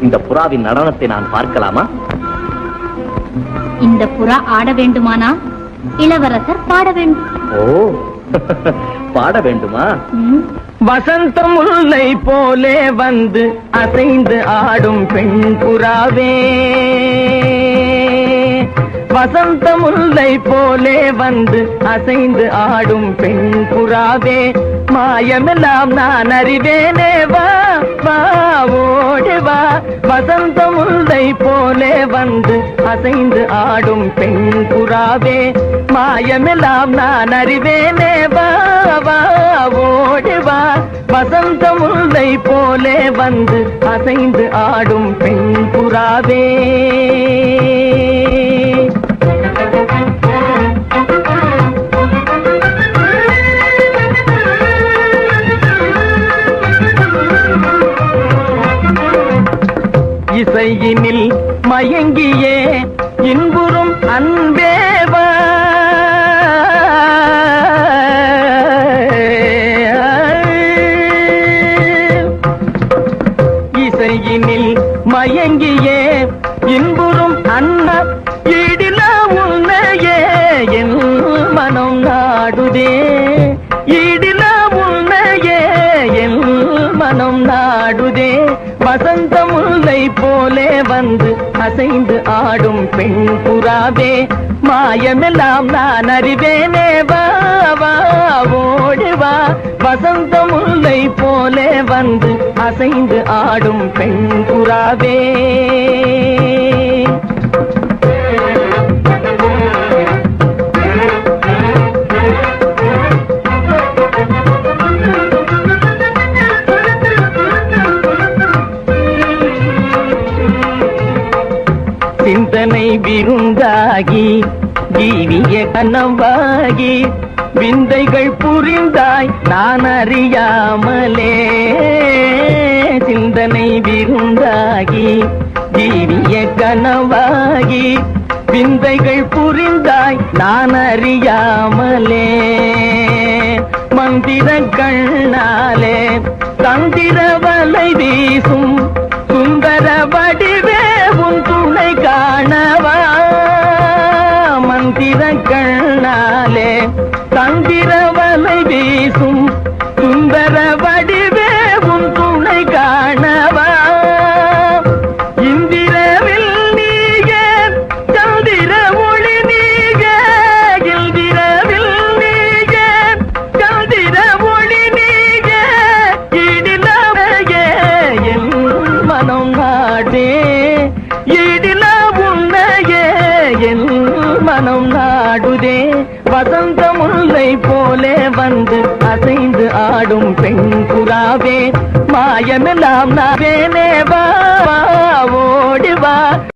இந்த புறாவின் நடனத்தை நான் பார்க்கலாமா? இந்த புறா ஆட வேண்டுமானா? இளவரசர் பாட வேண்டும். ஓ பாட வேண்டுமா? வசந்த முல்லை போலே வந்து அசைந்து ஆடும் பெண் புறாவே. வசந்த முல்லை போலே வந்து அசைந்து ஆடும் பெண் புறாவே மாயமெல்லாம் நான் அறிவேனே வா வா ஓடி வசந்த முல்லை போலே வந்து அசைந்து ஆடும் பெண் புறாவே மாயமெல்லாம் நான் அறிவேனே வா வா ஓடி வசந்த முல்லை போலே வந்து அசைந்து ஆடும் பெண் புறாவே. இசையினில் மயங்கியே இன்புறும் அன்பேவா இசையினில் மயங்கியே இன்புறும் அன்ன இடில உன்னையே என் மனம் நாடுதே. இடில உன்னையே என் மனம் நாடுதே. வசந்தம் முல்லை போலே வந்து அசைந்து ஆடும் பெண் புறாவே மாயமெல்லாம் நான் அறிவேனே வா வா வசந்த முல்லை போலே வந்து அசைந்து ஆடும் பெண் புறாவே. சிந்தனை விருந்தாகி ஜீவிய கனவாகி விந்தைகள் புரிந்தாய் நான் அறியாமலே. சிந்தனை விருந்தாகி ஜீவிய கனவாகி விந்தைகள் புரிந்தாய் நான் அறியாமலே. மந்திர கண்ணாலே தந்திர கண்ணாலே தந்திர வலை வீசும் வானம் நாடுதே வசந்த முல்லை போலே வந்து அசைந்து ஆடும் பெண் புறாவே. மாயமெல்லாம் நாவேனே வா ஓடிவா